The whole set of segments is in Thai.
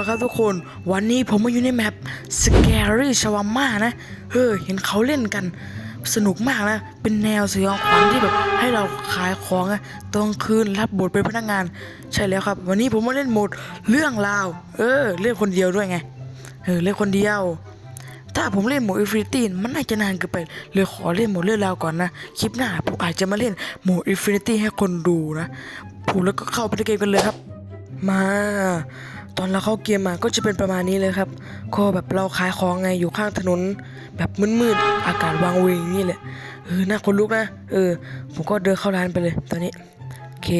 ละครับทุกคนวันนี้ผมมาอยู่ในแมป Scary Shawarma นะเฮ้ยเห็นเขาเล่นกันสนุกมากนะ เป็นแนวสยองขวัญที่แบบให้เราขายของอะตอนกลางคืนรับบทเป็นพนักงาน ใช่แล้วครับ วันนี้ผมมาเล่นโหมดเรื่องราว เออ เล่นคนเดียวด้วยไง เออ เล่นคนเดียว ถ้าผมเล่นโหมดอินฟินิตี้มันน่าจะนานเกินไป เลยขอเล่นโหมดเรื่องราวก่อนนะ คลิปหน้าผมอาจจะมาเล่นโหมดอินฟินิตี้ให้คนดูนะพูดแล้วก็เข้าไปในเกมกันเลยครับ มา ตอนเราเข้าเกมมาก็จะเป็นประมาณนี้เลยครับก็แบบเราขายของไงอยู่ข้างถนน แบบมืดๆอากาศวางเวงนี่แหละเออน่าคนลุกนะเออ ผมก็เดินเข้าร้านไปเลยตอนนี้โอเค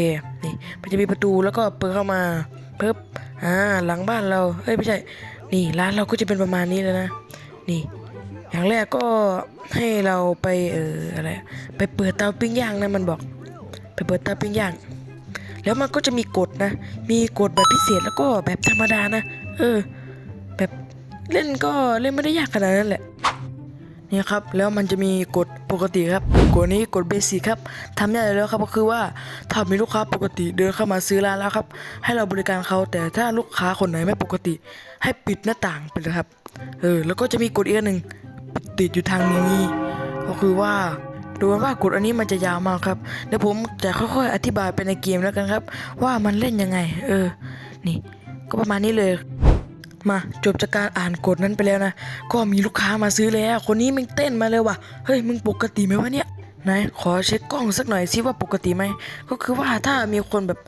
นี่มันจะมีประตูแล้วก็เปิดเข้ามาเพิ่บอ่าหลังบ้านเราเอ้ยไม่ใช่ นี่ร้านเราก็จะเป็นประมาณนี้เลยนะ นี่ อย่างแรกก็ให้เราไปเอออะไรไปเปิดเตาปิ้งย่างนะมันบอก ไปเปิดเตาปิ้งย่าง แล้วมันก็จะมีกฎนะ มีกฎแบบพิเศษแล้วก็แบบธรรมดานะ เออ แบบเล่นก็เล่นไม่ได้ยากขนาดนั้นแหละนี่ครับแล้วมันจะมีกฎปกติครับกฎนี้กฎเบสิกครับทำได้แล้วครับก็คือว่าถ้ามีลูกค้าปกติเดินเข้ามาซื้อร้านแล้วครับ ให้เราบริการเขาแต่ถ้าลูกค้าคนไหนไม่ปกติ ให้ปิดหน้าต่างไปเลยครับเออแล้วก็จะมีกฎอีกนหนึ่งติดอยู่ทางนี้ก็คือว่า ดูว่ากฎอันนี้มันจะยาวมากครับเดี๋ยวผมจะค่อยๆอธิบายไปในเกมแล้วกันครับ ว่ามันเล่นยังไง เออ นี่ ก็ประมาณนี้เลย มาจบจากการอ่านกฎนั้นไปแล้วนะก็มีลูกค้ามาซื้อแล้ว คนนี้มึงเต้นมาเลยว่ะเฮ้ยมึงปกติไหมวะเนี่ยไหนขอเช็คกล้องสักหน่อยสิว่าปกติไหมก็คือว่าถ้ามีคนแบบ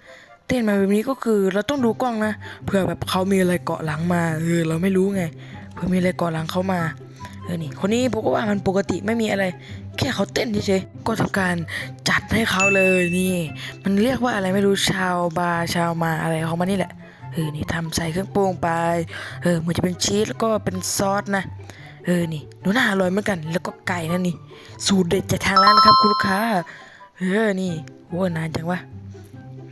เต้นมาแบบนี้ก็คือเราต้องดูกล้องนะเผื่อแบบเขามีอะไรเกาะหลังมาเออเราไม่รู้ไงเผื่อมีอะไรเกาะหลังเขามา เออนี่คนนี้ผมก็ว่ามันปกติไม่มีอะไร แค่เขาเต้นเฉยๆก็ทำการจัดให้เขาเลยนี่ มันเรียกว่าอะไรไม่รู้ชาวบาชาวมาอะไรของมันนี่แหละเออนี่ทำใส่เครื่องปรุงไปเออมันจะเป็นชีสแล้วก็เป็นซอสนะเออนี่หนูน่าอร่อยเหมือนกัน แล้วก็ไก่นั่นนี่ สูตรเด็ดจากทางร้านนะครับคุณลูกค้าเออนี่โอ้นานจังวะ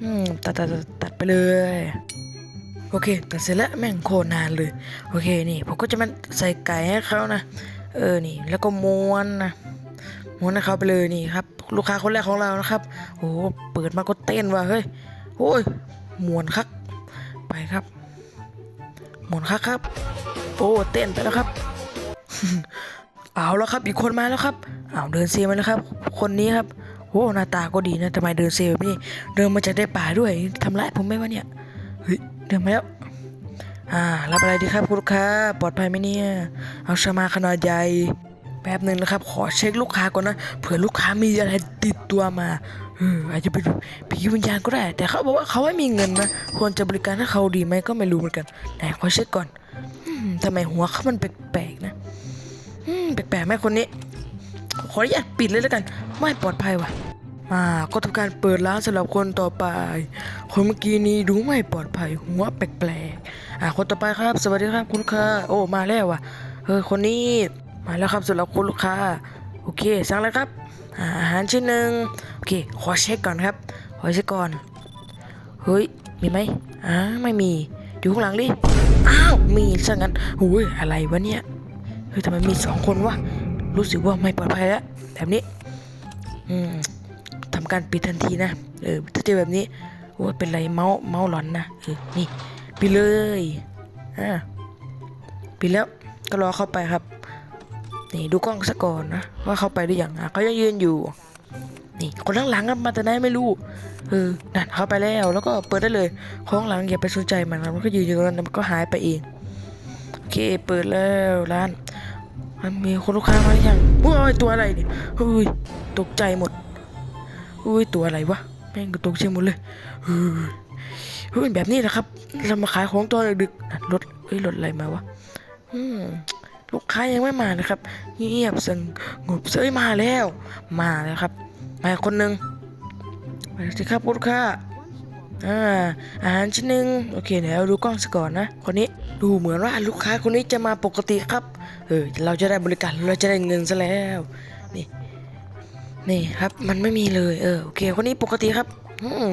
อืมตัดตัดตัดไปเลย โอเค แตัดเสร็จแล้วแม่งโคนานเลย โอเคนี่ ผมก็จะมาใส่ไก่ให้เขานะ เออนี่ แล้วก็ม้วนนะม้วนให้เขาไปเลยนี่ครับ ลูกค้าคนแรกของเรานะครับ โอ้เปิดมาก็เต้นว่ะเฮ้ยโอ้ยม้วนคักไปครับม้วนคักครับ โอ้เต้นไปแล้วครับเอาแล้วครับ อีกคนมาแล้วครับเอาเดินเซมาแล้วครับ คนนี้ครับโอ้หน้าตาก็ดีนะทำไมเดินเซแบบนี้เดินมาจากได้ป่าด้วยทำร้ายผมไหมวะเนี่ย เดินมาแล้ว อ่า รับอะไรดีครับคุณลูกค้า ปลอดภัยไหมเนี่ย เอาชามาขนาดใหญ่แป๊บหนึ่งนะครับ ขอเช็คลูกค้าก่อนนะ เผื่อลูกค้ามีอะไรติดตัวมาเอออาจจะเป็นผีวิญญาณก็ได้ แต่เขาบอกว่าเขาไม่มีเงินนะ ควรจะบริการให้เขาดีไหมก็ไม่รู้เหมือนกัน ไหนขอเช็คก่อนทำไมหัวเขามันแปลกๆนะแปลกๆไหมคนนี้ ขออนุญาตปิดเลยแล้วกัน ไม่ปลอดภัยว่ะ มาก็ทำการเปิดร้านสำหรับคนต่อไป คนเมื่อกี้นี้ดูไม่ปลอดภัยหัวแปลกๆอ่าคนต่อไปครับ สวัสดีครับคุณลูกค้าโอ้มาแล้วว่ะเออคนนี้มาแล้วครับสำหรับคุณลูกค้าโอเคสั่งแล้วครับอาหารชิ้นหนึ่งโอเคขอเช็คก่อนครับขอเช็คก่อนเฮ้ยมีไหมอ่าไม่มีอยู่ข้างหลังดิอ้าวมีซะงั้นโอ้ยอะไรวะเนี่ยเฮ้ยทำไมมีสองคนวะรู้สึกว่าไม่ปลอดภัยแล้วแบบนี้อืม การปิดทันทีนะเออถ้าเจอแบบนี้โอ้เป็นไรเมาส์เมาส์หลอนนะเออนี่ปิดเลยอ่าปิดแล้วก็รอเข้าไปครับ นี่ดูกล้องซะก่อนนะว่าเข้าไปหรือยังอะเขายังยืนอยู่ นี่คนข้างหลังอะมาแต่ไหนไม่รู้เออนั่นเข้าไปแล้วแล้วก็เปิดได้เลยคนข้างหลังอย่าไปสนใจมันนะมันก็ยืนอยู่ตรงนั้นมันก็หายไปเองโอเคเปิดแล้วร้านมันมีคนลูกค้ามาหรือยังโอ้ยตัวอะไรเนี่ยเฮ้ยตกใจหมด อุ้ยตัวอะไรวะแม่งก็ตกใจหมดเลยเฮ้ยเฮ้ยแบบนี้นะครับเรามาขายของตอนดึกๆรถเฮ้ยรถอะไรมาวะลูกค้ายังไม่มานะครับ เงียบสงบเอ้ยมาแล้ว มาแล้วครับมาคนหนึ่งมาสิครับลูกค้าอ่าอาหารชิ้นหนึ่งโอเคเดี๋ยวดูกล้องซะก่อนนะคนนี้ดูเหมือนว่าลูกค้าคนนี้จะมาปกติครับเออเราจะได้บริการเราจะได้เงินซะแล้วนี่ นี่ครับ มันไม่มีเลยเออโอเคคนนี้ปกติครับ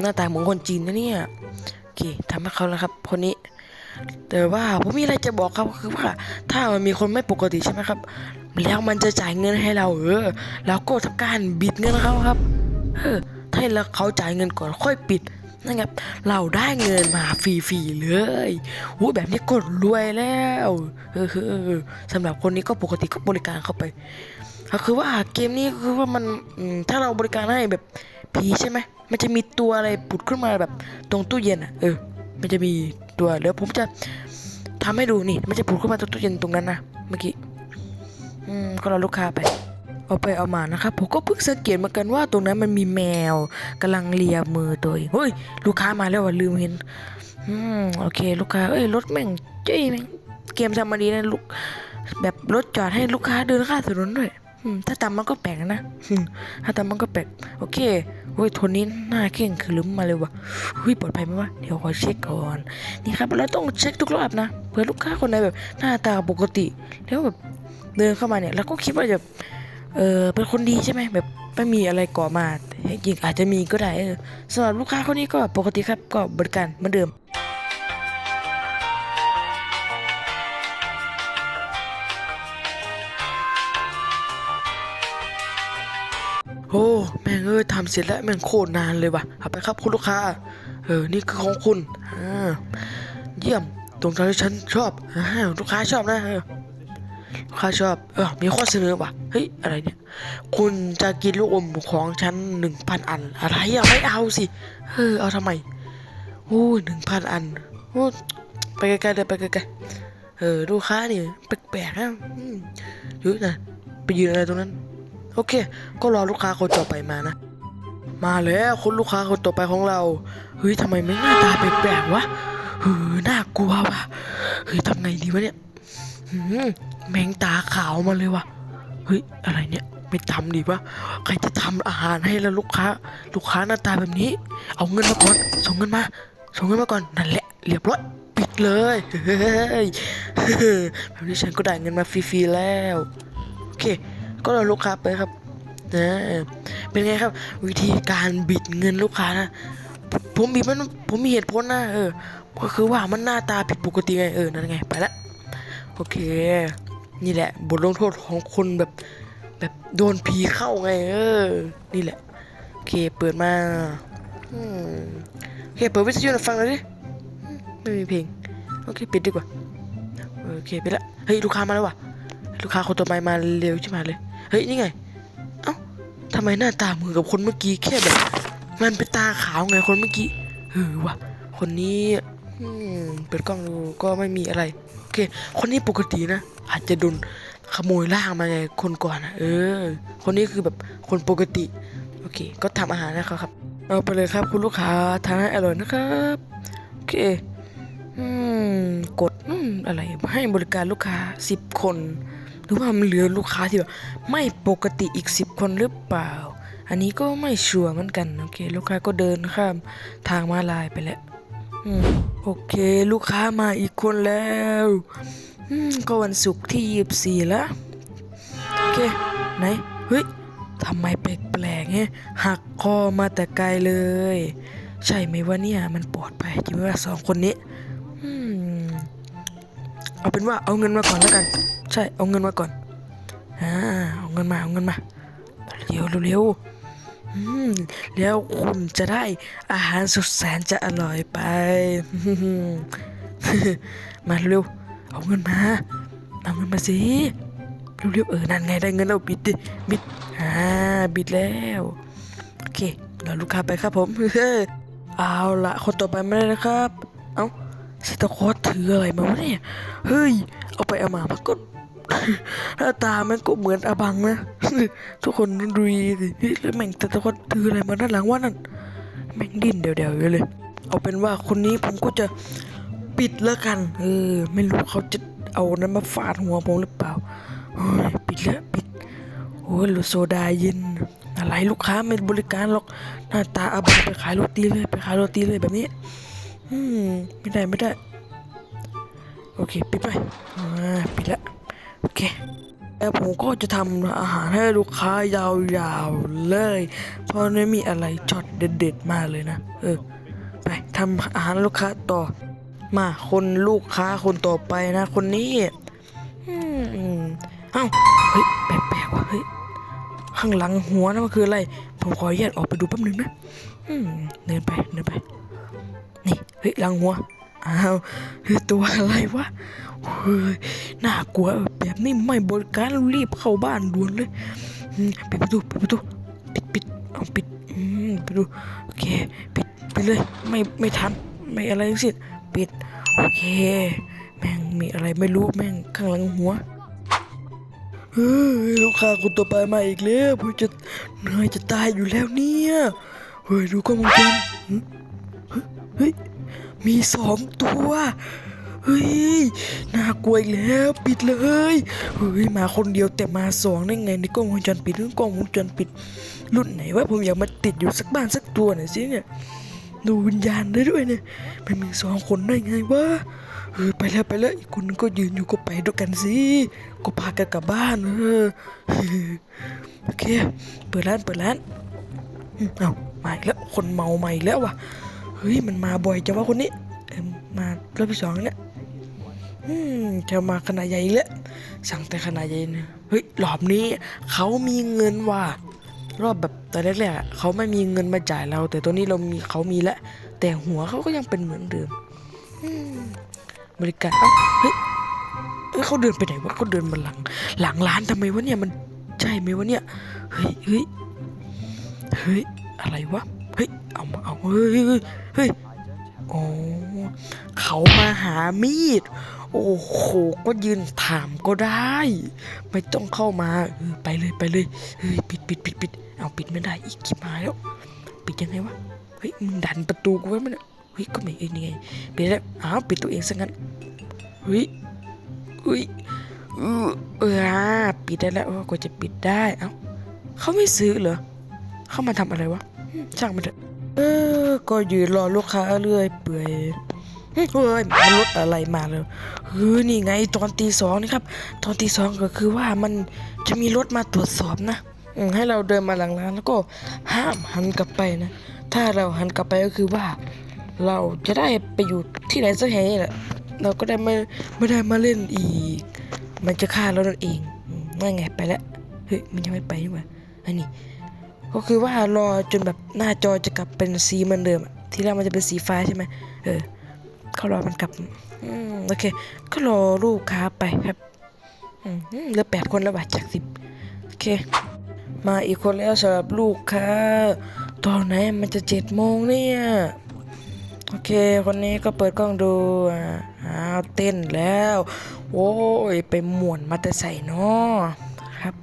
หน้าตาเหมือนคนจีนนะเนี่ยโอเคทำให้เขาแล้วครับ คนนี้ แต่ว่าผมมีอะไรจะบอกครับคือว่า ถ้ามันมีคนไม่ปกติใช่ไหมครับ แล้วมันจะจ่ายเงินให้เราเออเราก็ทำการบิดเงินเขาครับเออถ้าเราเขาจ่ายเงินก่อนค่อยปิดนั่นไงเราได้เงินมาฟรีๆเลยอู้แบบนี้ก็รวยแล้วเออเออสำหรับคนนี้ก็ปกติก็บริการเข้าไป ก็คือว่าเกมนี้คือว่ามันถ้าเราบริการให้แบบผีใช่ไหมมันจะมีตัวอะไรปุดขึ้นมาแบบ ตรงตู้เย็นอะเออ มันจะมีตัวเดี๋ยวผมจะทำให้ดูนี่มันจะปุดขึ้นมาตรงตู้เย็นตรงนั้นนะเมื่อกี้อืมก็รอลูกค้าไป เอาไปเอามานะครับผมก็เพิ่งสังเกตเหมือนกันว่าตรงนั้นมันมีแมวกำลังเลียมือตัวเองเฮ้ยลูกค้ามาแล้วว่ะลืมเห็นอืมโอเค ลูกค้าเอ้ยรถแม่งเจ้ยแม่งเกมทำมาดีนะลูกแบบรถจอดให้ลูกค้าเดินข้ามถนนด้วย ถ้าตามมันก็แปลกนะถ้าตามมันก็แปลกโอเคโอ้ยทนนี้หน้าเข่งคือลืมมาเลยว่ะหุ้ยปลอดภัยไหมวะเดี๋ยวขอเช็คก่อน นี่ครับเราต้องเช็คทุกรอบนะเผื่อลูกค้าคนไหนแบบ หน้าตาปกติ แล้วแบบเดินเข้ามาเนี่ยเราก็คิดว่าจะเออเป็นคนดีใช่ไหมแบบไม่มีอะไรก่อมาจริงอาจจะมีก็ได้สำหรับลูกค้าคนนี้ก็ปกติครับก็บริการเหมือนเดิม อ้แม่งเอ้ยทำเสร็จแล้วแม่งโคตรนานเลยว่ะเอาไปครับคุณลูกค้า เออนี่คือของคุณอ่าเยี่ยมตรงตามที่ฉันชอบอ่าลูกค้าชอบนะเออลูกค้าชอบเออมีข้อเสนอว่ะเฮ้ยอะไรเนี่ยคุณจะกินลูกอมของฉันหนึ่งพันอัน อะไรอะไม่เอาสิเออเอาทำไมโอ้หนึ่งพันอันโอ้ไปไกลๆเลยไปไกลๆเออลูกค้านี่แปลกๆนะอยอะนะไปยืนอะไรตรงนั้น โอเค ก็รอลูกค้าคนต่อไปมานะ มาแล้วคุณลูกค้าคนต่อไปของเราเฮ้ยทำไมไม่หน้าตาแปลกๆวะเฮ้ยน่ากลัวว่ะเฮ้ยทำไงดีวะเนี่ยหืมแมงตาขาวมาเลยว่ะเฮ้ยอะไรเนี่ยไม่ทำดีวะใครจะทำอาหารให้แล้วลูกค้า ลูกค้าหน้าตาแบบนี้ เอาเงินมาก่อนส่งเงินมาส่งเงินมาก่อนนั่นแหละเรียบร้อยปิดเลยเฮ้ยแบบนี้ฉันก็ได้เงินมาฟรีๆแล้วโอเค ก็เรอลูกค้าไปครับนะเป็นไงครับ วิธีการบิดเงินลูกค้านะผมมบิดมันผมมีเหตุผลนะเออ ก็คือว่ามันหน้าตาผิดปกติไงเออนั่นไงไปละโอเค นี่แหละ บทลงโทษของคนแบบ แบบโดนผีเข้าไง เออ นี่แหละโอเคเปิดมาโอเคเปิดวิทยุน่อยฟังหน่อยดิไม่มีเพลงโอเคปิดดีกว่าโอเคไปละเฮ้ยลูกค้ามาแล้วว่ะลูกค้าคนต่อไปมาเร็วใช่ไหมเลย เฮ้ยนี่ไง เอ้าทำไมหน้าตาเหมือนกับคนเมื่อกี้แค่แบบ มันเป็นตาขาวไงคนเมื่อกี้เออว่ะคนนี้เปิดกล้องดูก็ไม่มีอะไรโอเค คนนี้ปกตินะอาจจะโดนขโมยล่างมาไงคนก่อนนะเออ คนนี้คือแบบคนปกติโอเค ก็ทำอาหารนะครับครับ เอาไปเลยครับคุณลูกค้าทานให้อร่อยนะครับโอเคอืมกดอืมอะไรให้บริการลูกค้าสิบคน หรือว่ามันเหลือลูกค้าที่แบบไม่ปกติอีกสิบคนหรือเปล่า อันนี้ก็ไม่ชัวร์เหมือนกันโอเค ลูกค้าก็เดินข้ามทางมาลายไปแล้วโอเค ลูกค้ามาอีกคนแล้วก็วันศุกร์ที่ยี่สิบสี่แล้วโอเคไหนเฮ้ยทำไมแปลกๆเงี้ยหักคอมาแต่ไกลเลย ใช่ไหมว่าเนี่ยมันปลอดภัยจริงไหมว่าสองคนนี้อืม เอาเป็นว่าเอาเงินมาก่อนแล้วกัน ใช่เอาเงินมาก่อนอ่าเอาเงินมาเอาเงินมาเร็วเร็วแล้วคุณจะได้อาหารสุดแสนจะอร่อยไป มาเร็วเอาเงินมา เอาเงินมาสิเร็วๆเออนั่นไงได้เงินแล้วบิดดิบิดอ่าบิดแล้วโอเคเราลูกค้าไปครับผมเอาละคนต่อไปไม่ได้นะครับ เอ้า สตาคอสถืออะไรมาวะเนี่ย เฮ้ย เอาไปเอามามันก็หน้าตามันก็เหมือนอาบังนะ ทุกคนดูดีสิแล้วแม่งสตาคอสถืออะไรมาด้านหลังวะนั่น แม่งดิ้นเดี่ยวๆอยู่เลย เอาเป็นว่าคนนี้ผมก็จะปิดแล้วกัน เออ ไม่รู้เขาจะเอานั้นมาฟาดหัวผมหรือเปล่าเฮ้ยปิดแล้วปิด โอ้ยโซดาเย็นอะไรลูกค้าไม่บริการหรอก หน้าตาอาบังไปขายโรตีเลย ไปขายโรตีเลยแบบนี้ ไม่ได้ไม่ได้ โอเคปิดไปอ่าปิดละโอเคแล้วผมก็จะทำอาหารให้ลูกค้ายาวๆเลย เพราะไม่มีอะไรช็อตเด็ดๆมาเลยนะ เออ ไปทำอาหารลูกค้าต่อ มาคนลูกค้าคนต่อไปนะ คนนี้อืมเอ้าเฮ้ยแปลกๆว่ะเฮ้ยข้างหลังหัวนั่นมันคืออะไร ผมขออนุญาตออกไปดูแป๊บนึงนะอืมเดินไปเดินไป นี่เฮ้ยหลังหัวอ้าวเฮ้ยตัวอะไรวะเฮ้ยน่ากลัวแบบนี้ไม่บริการรีบเข้าบ้านด่วนเลยปิดประตูปิดประตูปิดปิดเอาปิดอืมปิดประตูโอเคปิดไปเลยไม่ไม่ทันไม่อะไรทั้งสิ้นปิดโอเค แม่งมีอะไรไม่รู้แม่งข้างหลังหัวเฮ้ยลูกค้าคนต่อไปมาอีกแล้วผมจะเหนื่อยจะตายอยู่แล้วเนี่ยเฮ้ยดูกล้องวงจร เฮ้ย มีสองตัว เฮ้ย น่ากลัวอีกแล้ว ปิดเลย เฮ้ย มาคนเดียวแต่มาสองได้ไงในกล้องวงจรปิดเรื่องกล้องวงจรปิด รุ่นไหนวะผมอยากมาติดอยู่สักบ้านสักตัวหน่อยสิเนี่ย ดูวิญญาณได้ด้วยเนี่ย มันมีสองคนได้ไงวะเออไปแล้วไปแล้วอีกคนนึงก็ยืนอยู่ก็ไปด้วยกันสิก็พากันกลับบ้านเออโอเค เปิดร้านเปิดร้านเอามาอีกแล้วคนเมาใหม่แล้วว่ะ เฮ้ยมันมาบ่อยจังวะคนนี้มารอบที่สองเนี่ยอืมจะมาขนาดใหญ่แล้วสั่งแต่ขนาดใหญ่เนี่ยเฮ้ยรอบนี้เขามีเงินว่ะรอบแบบตอนแรกๆเขาไม่มีเงินมาจ่ายเรา แต่ตัวนี้เรามีเขามีแล้วแต่หัวเขาก็ยังเป็นเหมือนเดิมบริการเอ้าเฮ้ยเขาเดินไปไหนวะเขาเดินมาหลัง หลังร้านทำไมวะเนี่ยมันใช่ไหมวะเนี่ยเฮ้ยเฮ้ยเฮ้ยอะไรวะ เฮ้ย เอามาเอา เฮ้ยเฮ้ยโอ้เขามาหามีด โอ้โห ก็ยืนถามก็ได้ ไม่ต้องเข้ามาไปเลยไปเลย เฮ้ย ปิดปิดปิดปิดเอาปิดไม่ได้ อีกคิดมาแล้ว ปิดยังไงวะ เฮ้ย มึงดันประตูกูไว้มันเฮ้ย ก็ไม่เอ้ยนี่ไงปิดแล้วอ้าวปิดตัวเองซะงั้น เฮ้ยเฮ้ยเออเออปิดได้แล้วกว่าจะปิดได้ เอ้าเขาไม่ซื้อเหรอ เข้ามาทำอะไรวะ ช่างมันเถอะเออก็ยืนรอลูกค้าเรื่อยเปื่อยเฮ้ยมันรถอะไรมาเลยเฮ้ยนี่ไงตอนตีสองนี่ครับ ตอนตีสองก็คือว่ามันจะมีรถมาตรวจสอบนะให้เราเดินมาหลังร้านแล้วก็ห้ามหันกลับไปนะ ถ้าเราหันกลับไปก็คือว่า เราจะได้ไปอยู่ที่ไหนสักแห่งนี่แหละ เราก็ได้ไม่ไม่ได้มาเล่นอีก มันจะฆ่าเรานั่นเองนั่นไงไปแล้ว เฮ้ยมันยังไม่ไปนี่หว่าอันนี้ ก็คือว่ารอจนแบบหน้าจอจะกลับเป็นสีเหมือนเดิมที่แรกมันจะเป็นสีฟ้าใช่ไหมเออเขารอมันกลับอืมโอเค ก็รอลูกค้าไปครับอืมเหลือแปดคนแล้วว่ะจากสิบโอเค มาอีกคนแล้วสำหรับลูกค้า ตอนไหนมันจะเจ็ดโมงเนี่ยโอเค คนนี้ก็เปิดกล้องดูอ้าวเต้นแล้ว โอ้ย ไปหม่วนมาแต่ใส่เนาะครับ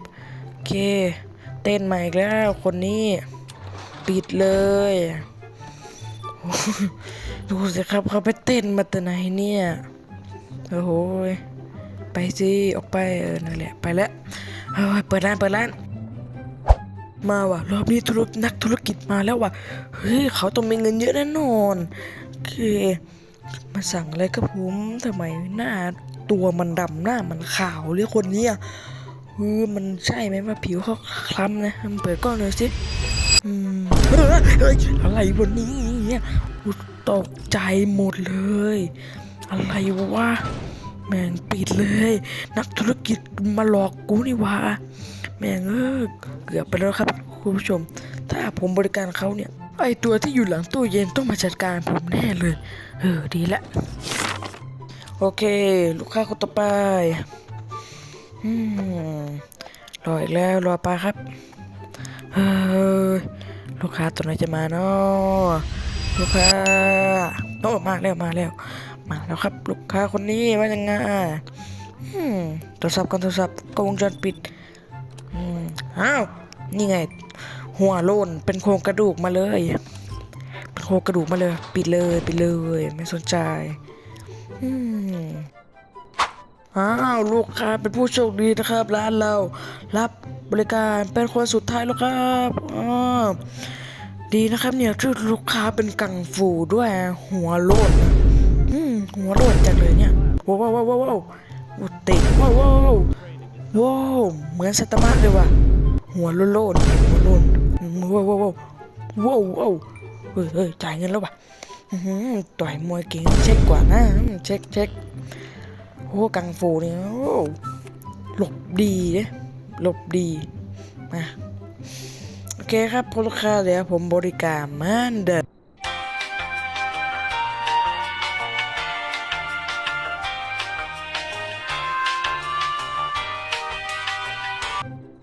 โอเค เต้นมาอีกแล้วคนนี้ปิดเลย ดูสิครับเขาไปเต้นมาแต่ไหนเนี่ยโอ้โหไปสิออกไปเออนั่นแหละไปแล้วเฮ้ยเปิดร้านเปิดร้านมาว่ะรอบนี้ธุรกนักธุรกิจมาแล้วว่ะเฮ้ยเขาต้องมีเงินเยอะแน่นอนโอเคมาสั่งอะไรกับผมทำไมหน้าตัวมันดำหน้ามันขาวเรียกคนนี้ ยเอมันใช่ไหมว่าผิวเขาคล้ำนะมันเปิดกล้องเลยสิอืมเฮ้ยเฮ้ยอะไรวันนี้เนี่ยตกใจหมดเลย อะไรวะแม่งปิดเลย นักธุรกิจมาหลอกกูนี่วะแม่งเออเกือบไปแล้วครับคุณผู้ชม ถ้าผมบริการเขาเนี่ย ไอตัวที่อยู่หลังตู้เย็นต้องมาจัดการผมแน่เลย เออดีละ โอเค ลูกค้าคนต่อไป รออีกแล้วรอไปครับเฮ้ยลูกค้าตัวไหนจะมาเนาะลูกค้าโอ้มาแล้วมาแล้ว มาแล้วครับ ลูกค้าคนนี้ว่ายังไงอืมโทรศัพท์กันโทรศัพท์กล้องวงจรปิดอ้าวนี่ไง หัวโลนเป็นโครงกระดูกมาเลยเป็นโครงกระดูกมาเลย ปิดเลยปิดเลย ไม่สนใจ อืม อ้าวลูกค้าเป็นผู้โชคดีนะครับ ร้านเรารับบริการเป็นคนสุดท้ายแล้วครับอ้าดีนะครับเนี่ยที่อลูกค้าเป็นกังฟูด้วยหัวโลนนะอืมหัวโลนจังเลยเนี่ยว้าวว้าวว้าวว้าวตะว้าวว้าวว้าวว้าวเหมือนสัตว์มากเลยว่ะหัวโลนโลนหัวโลนว้าวว้าวว้าวว้าวว้าวเฮ้ยเฮ้ยจ่ายเงินแล้วว่ะอื้อหือต่อยมวยเก่งเช็คกว่านะเช็คเช็ค โอ้กังฟูเนี่ยหลบดีนะหลบดีมาโอเคครับพลูกค้าเดี๋ยวผมบริการมันเดิม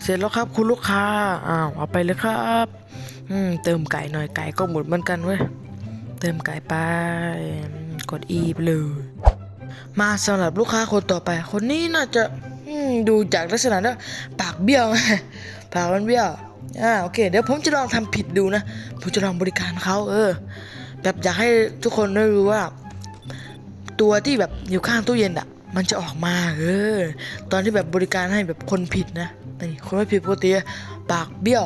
เสร็จแล้วครับคุณลูกค้า อ้าวเอาไปเลยครับอืมเติมไก่หน่อยไก่ก็หมดเหมือนกันเว้ย เติมไก่ไป กด E ไปเลย มาสำหรับลูกค้าคนต่อไป คนนี้น่าจะดูจากลักษณะแล้วปากเบี้ยวปากมันเบี้ยวอ่าโอเค เดี๋ยวผมจะลองทำผิดดูนะ ผมจะลองบริการเขาเออ แบบอยากให้ทุกคนได้รู้ว่า ตัวที่แบบอยู่ข้างตู้เย็นอะมันจะออกมาเออ ตอนที่แบบบริการให้แบบคนผิดนะนี่คนไม่ผิดปกติปากเบี้ยว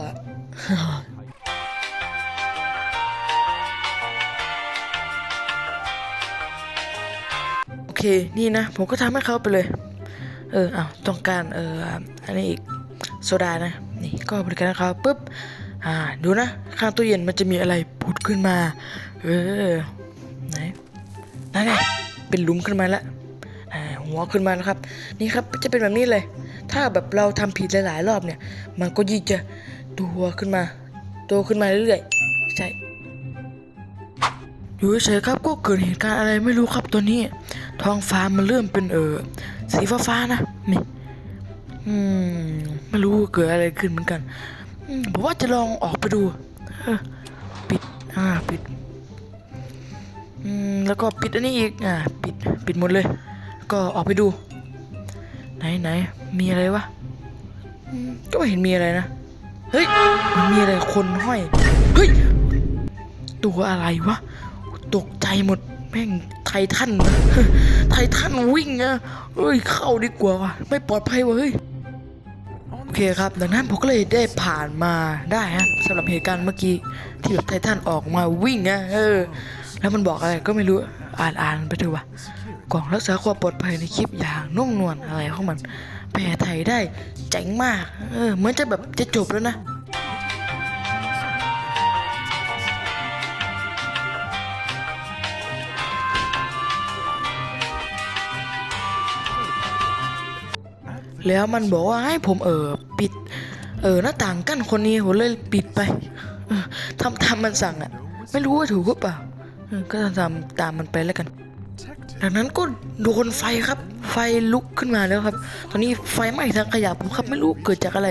นี่นะ ผมก็ทำให้เขาไปเลย เออเอาต้องการเอออันนี้อีกโซดานะ นี่ก็บริการเขาปุ๊บ อ่า ดูนะ ข้างตู้เย็นมันจะมีอะไรผุดขึ้นมา เออ ไหนนั่นไงเป็นหลุมขึ้นมาแล้วหัวขึ้นมาแล้วครับ นี่ครับจะเป็นแบบนี้เลย ถ้าแบบเราทำผิดหลายๆ รอบเนี่ย มันก็ยิ่งจะตัวขึ้นมา โตขึ้นมาเรื่อยๆ ใช่ อยู่เฉยครับก็เกิดเหตุการณ์อะไรไม่รู้ครับตัวนี้ ท้องฟ้ามันเริ่มเป็นเออสีฟ้าๆนะนี่อืมไม่รู้เกิดอะไรขึ้นเหมือนกันอผมว่าจะลองออกไปดูปิดอ่าปิดอืมแล้วก็ปิดอันนี้อีกอ่าปิดปิดหมดเลย ก็ออกไปดู ไหนไหนมีอะไรวะก็ไม่เห็นมีอะไรนะเฮ้ยมันมีอะไรคนห้อยเฮ้ยตัวอะไรวะ ตกใจหมดแม่งไททันนไททันวิ่งอะเฮ้ยเข้าดีกว่าวะไม่ปลอดภัยวะเฮ้ยโอเคครับ ดังนั้นผมก็เลยได้ผ่านมาได้ฮะสำหรับเหตุการณ์เมื่อกี้ที่แบบไททันออกมาวิ่งอะเออ แล้วมันบอกอะไรก็ไม่รู้อ่านอ่านไปเถอะวะกล่องรักษาความปลอดภัยในคลิปอย่างนุ่มนวลอะไรของมันแปลไทยได้เจ๋งมาก เออเหมือนจะแบบจะจบแล้วนะ แล้วมันบอกว่าให้ผมเออปิด เออหน้าต่างกั้นคนนี้ผมเลยปิดไปทำตามมันสั่งอะ่ะไม่รู้ว่าถูกหรือเปล่าก็ทำตามมันไปแล้วกันดังนั้นก็โดนไฟครับ ไฟลุกขึ้นมาแล้วครับ ตอนนี้ไฟไหม้ทางขยะผมครับไม่รู้เกิดจากอะไร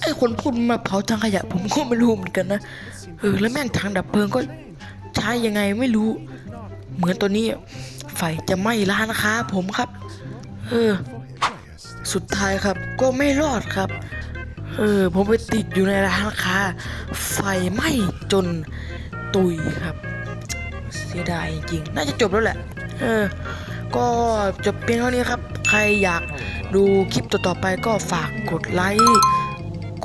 ไอ้คนพูดมาเผาทางขยะผมก็ไม่รู้เหมือนกันนะเออแล้วแม่งทางดับเพลิงก็ใช้ยังไงไม่รู้ เหมือนตัวนี้ ไฟจะไหม้ร้านค้าผมครับ เออ สุดท้ายครับก็ไม่รอดครับ เออผมไปติดอยู่ในร้านค้า ไฟไหม้จนตุยครับ เสียดายจริงๆน่าจะจบแล้วแหละ เออ ก็จบเพียงเท่านี้ครับ ใครอยากดูคลิปต่อๆไปก็ฝากกดไลค์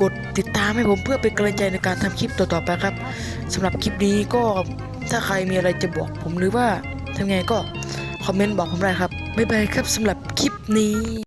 กดติดตามให้ผมเพื่อเป็นกำลังใจในการทำคลิปต่อๆไปครับสำหรับคลิปนี้ก็ถ้าใครมีอะไรจะบอกผมหรือว่าทำไงก็คอมเมนต์บอกผมได้ครับ บ๊ายบายครับสำหรับคลิปนี้